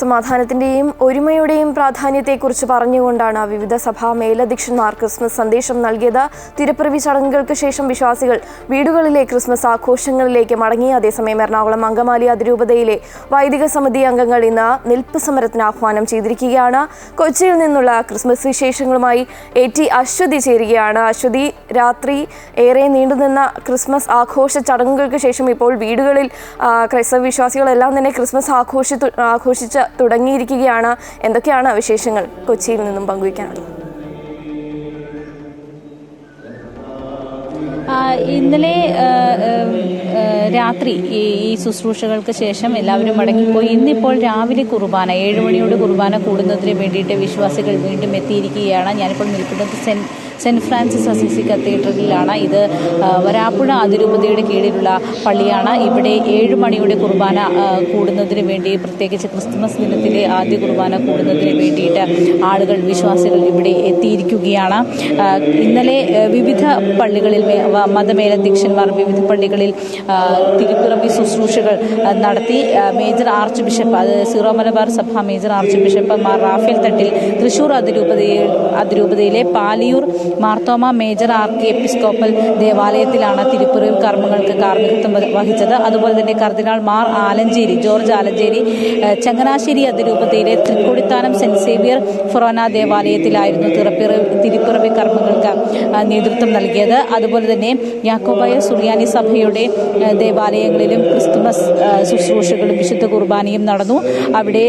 സമാധാനത്തിന്റെയും ഒരുമയുടെയും പ്രാധാന്യത്തെക്കുറിച്ച് പറഞ്ഞുകൊണ്ടാണ് വിവിധ സഭാ മേലധ്യക്ഷന്മാർ ക്രിസ്മസ് സന്ദേശം നൽകിയത്. തിരുപ്പിറവി ചടങ്ങുകൾക്ക് ശേഷം വിശ്വാസികൾ വീടുകളിലെ ക്രിസ്മസ് ആഘോഷങ്ങളിലേക്ക് മടങ്ങി. അതേസമയം എറണാകുളം അങ്കമാലി അതിരൂപതയിലെ വൈദിക സമിതി അംഗങ്ങൾ ഇന്ന് നിൽപ്പ് സമരത്തിന് ആഹ്വാനം ചെയ്തിരിക്കുകയാണ്. കൊച്ചിയിൽ നിന്നുള്ള ക്രിസ്മസ് വിശേഷങ്ങളുമായി എ ടി അശ്വതി ചേരുകയാണ്. അശ്വതി രാത്രി ഏറെ നീണ്ടുനിന്ന ക്രിസ്മസ് ആഘോഷ ചടങ്ങുകൾക്ക് ശേഷം ഇപ്പോൾ വീടുകളിൽ ക്രൈസ്തവ വിശ്വാസികളെല്ലാം തന്നെ ക്രിസ്മസ് ആഘോഷിച്ചു ആഘോഷിച്ച് തുടങ്ങിയിരിക്കുകയാണ്. എന്തൊക്കെയാണ് വിശേഷങ്ങൾ കൊച്ചിയിൽ നിന്നും പങ്കുവയ്ക്കാനുള്ളത്? ഇന്നലെ രാത്രി ഈ ശുശ്രൂഷകൾക്ക് ശേഷം എല്ലാവരും മടങ്ങിപ്പോയി. ഇന്നിപ്പോൾ രാവിലെ കുർബാന ഏഴ് മണിയോട് കുർബാന കൂടുന്നതിന് വേണ്ടിയിട്ട് വിശ്വാസികൾ വീണ്ടും എത്തിയിരിക്കുകയാണ്. ഞാനിപ്പോൾ നിൽക്കുന്നത് സെന്റ് ഫ്രാൻസിസ് അസിസി കത്തീഡ്രലിലാണ്. ഇത് വരാപ്പുഴ അതിരൂപതയുടെ കീഴിലുള്ള പള്ളിയാണ്. ഇവിടെ ഏഴ് മണിയുടെ കുർബാന കൂടുന്നതിന് വേണ്ടി പ്രത്യേകിച്ച് ക്രിസ്തുമസ് ദിനത്തിലെ ആദ്യ കുർബാന കൂടുന്നതിന് വേണ്ടിയിട്ട് ആളുകൾ വിശ്വാസികൾ ഇവിടെ എത്തിയിരിക്കുകയാണ്. ഇന്നലെ വിവിധ പള്ളികളിൽ മതമേലധ്യക്ഷന്മാർ വിവിധ പള്ളികളിൽ തിരുപ്പിറവി ശുശ്രൂഷകൾ നടത്തി. മേജർ ആർച്ച് ബിഷപ്പ് അത് സീറോ മലബാർ സഭ major archbishop Mar Raphael Thattil Thrissur അതിരൂപതയിൽ അതിരൂപതയിലെ Paliyur Marthoma major archiepiscopal ദേവാലയത്തിലാണ് തിരുപ്പിറവി കർമ്മങ്ങൾക്ക് കാർമ്മികത്വം വഹിച്ചത്. അതുപോലെ തന്നെ കർദിനാൾ മാർ ആലഞ്ചേരി ജോർജ് ആലഞ്ചേരി ചങ്ങനാശ്ശേരി അതിരൂപതയിലെ തൃക്കൊടിത്താനം സെന്റ് സേവിയർ ഫൊറോന ദേവാലയത്തിലായിരുന്നു തിറപ്പിറവി തിരുപ്പിറവി കർമ്മങ്ങൾക്ക് നേതൃത്വം നൽകിയത്. അതുപോലെ തന്നെ യാക്കോബായ സുറിയാനി സഭയുടെ ദേവാലയങ്ങളിലും ക്രിസ്തുമസ് ശുശ്രൂഷകളും വിശുദ്ധ കുർബാനയും നടന്നു. അവിടെ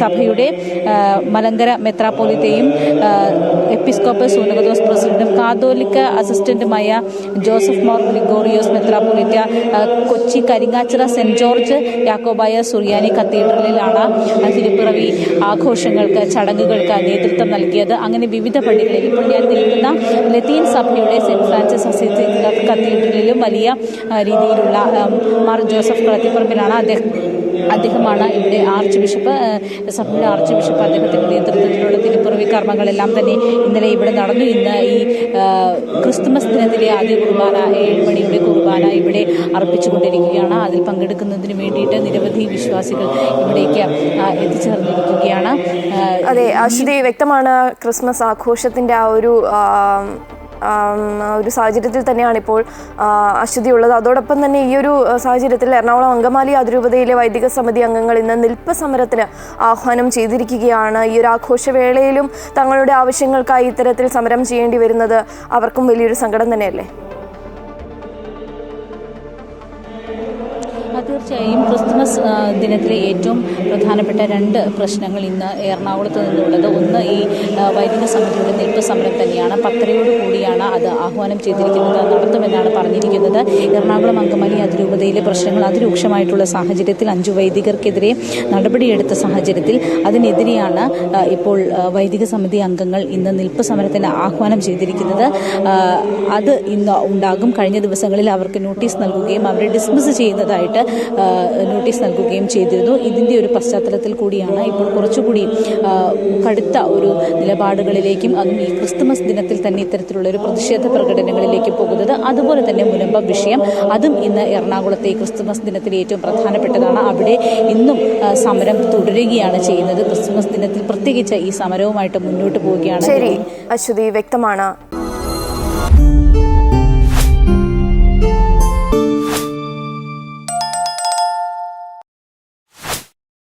സഭയുടെ മലങ്കര മെത്രാപ്പോലിത്തെയും എപ്പിസ്കോപ്പ് സൂനകദോസ് പ്രസിഡന്റും കാതോലിക്ക അസിസ്റ്റന്റുമായ ജോസഫ് മോർ ഗ്രിഗോറിയോസ് മെത്രാപ്പോലിറ്റ കൊച്ചി കരിങ്ങാച്ചിറ സെന്റ് ജോർജ് യാക്കോബായ സുറിയാനി കത്തീഡ്രലിലാണ് തിരുപ്പിറവി ആഘോഷങ്ങൾക്ക് ചടങ്ങുകൾക്ക് നേതൃത്വം നൽകിയത്. അങ്ങനെ വിവിധ പള്ളികളിൽ ഇപ്പോൾ ഞാൻ നിൽക്കുന്ന ലത്തീൻ സഭയുടെ സെന്റ് ഫ്രാൻസിസ് അസീസി കത്തീഡ്രലിലും വലിയ രീതിയിലുള്ള മാർ ജോസഫ് കളത്തിപ്പറമ്പിലാണ് അദ്ദേഹം അദ്ദേഹമാണ് ഇവിടെ ആർച്ച് ബിഷപ്പ് സഭയുടെ ആർച്ച് ബിഷപ്പ് അദ്ദേഹത്തിന്റെ നേതൃത്വത്തിലുള്ള തിരുപ്പുറവി കർമ്മങ്ങളെല്ലാം തന്നെ ഇന്നലെ ഇവിടെ നടന്നു. ഇന്ന് ഈ ക്രിസ്തുമസ് ദിനത്തിലെ ആദ്യ കുർബാന ഏഴ് മണിയുടെ കുർബാന ഇവിടെ അർപ്പിച്ചുകൊണ്ടിരിക്കുകയാണ്. അതിൽ പങ്കെടുക്കുന്നതിന് വേണ്ടിയിട്ട് നിരവധി വിശ്വാസികൾ ഇവിടേക്ക് എത്തിച്ചേർന്നിരിക്കുകയാണ്. അതെ അശ്വതി വ്യക്തമാണ് ക്രിസ്മസ് ആഘോഷത്തിന്റെ ആ ഒരു ഒരു സാഹചര്യത്തിൽ തന്നെയാണ് ഇപ്പോൾ അശുദ്ധിയുള്ളത് അതോടൊപ്പം തന്നെ ഈ ഒരു സാഹചര്യത്തിൽ എറണാകുളം അങ്കമാലി അതിരൂപതയിലെ വൈദിക സമിതി അംഗങ്ങൾ ഇന്ന് നിൽപ്പ് സമരത്തിന് ആഹ്വാനം ചെയ്തിരിക്കുകയാണ്. ഈ ഒരു ആഘോഷവേളയിലും തങ്ങളുടെ ആവശ്യങ്ങൾക്കായി ഇത്തരത്തിൽ സമരം ചെയ്യേണ്ടി വരുന്നത് അവർക്കും വലിയൊരു സങ്കടം തന്നെയല്ലേ? തീർച്ചയായും ക്രിസ്തുമസ് ദിനത്തിലെ ഏറ്റവും പ്രധാനപ്പെട്ട രണ്ട് പ്രശ്നങ്ങൾ ഇന്ന് എറണാകുളത്ത് നിന്നുള്ളത്. ഒന്ന് ഈ വൈദിക സമിതിയുടെ നിൽപ്പ് സമരം തന്നെയാണ്. പത്തരയോട് കൂടിയാണ് അത് ആഹ്വാനം ചെയ്തിരിക്കുന്നത് നടത്തുമെന്നാണ് പറഞ്ഞിരിക്കുന്നത്. എറണാകുളം അങ്കമാലി അതിരൂപതയിലെ പ്രശ്നങ്ങൾ അതിരൂക്ഷമായിട്ടുള്ള സാഹചര്യത്തിൽ അഞ്ചു വൈദികർക്കെതിരെ നടപടിയെടുത്ത സാഹചര്യത്തിൽ അതിനെതിരെയാണ് ഇപ്പോൾ വൈദിക സമിതി അംഗങ്ങൾ ഇന്ന് നിൽപ്പ് സമരത്തിന് ആഹ്വാനം ചെയ്തിരിക്കുന്നത്. അത് ഇന്ന് ഉണ്ടാകും. കഴിഞ്ഞ ദിവസങ്ങളിൽ അവർക്ക് നോട്ടീസ് നൽകുകയും അവരെ ഡിസ്മിസ് ചെയ്യുന്നതായിട്ട് നോട്ടീസ് നൽകുകയും ചെയ്തിരുന്നു. ഇതിന്റെ ഒരു പശ്ചാത്തലത്തിൽ കൂടിയാണ് ഇപ്പോൾ കുറച്ചുകൂടി കടുത്ത ഒരു നിലപാടുകളിലേക്കും അതും ഈ ക്രിസ്തുമസ് ദിനത്തിൽ തന്നെ ഇത്തരത്തിലുള്ള ഒരു പ്രതിഷേധ പ്രകടനങ്ങളിലേക്ക് പോകുന്നത്. അതുപോലെ തന്നെ മുനമ്പ വിഷയം അതും ഇന്ന് എറണാകുളത്തെ ക്രിസ്തുമസ് ദിനത്തിൽ ഏറ്റവും പ്രധാനപ്പെട്ടതാണ്. അവിടെ ഇന്നും സമരം തുടരുകയാണ് ചെയ്യുന്നത്. ക്രിസ്തുമസ് ദിനത്തിൽ പ്രത്യേകിച്ച് ഈ സമരവുമായിട്ട് മുന്നോട്ട് പോവുകയാണ് ശരി. അശ്വതി വ്യക്തമാണ്.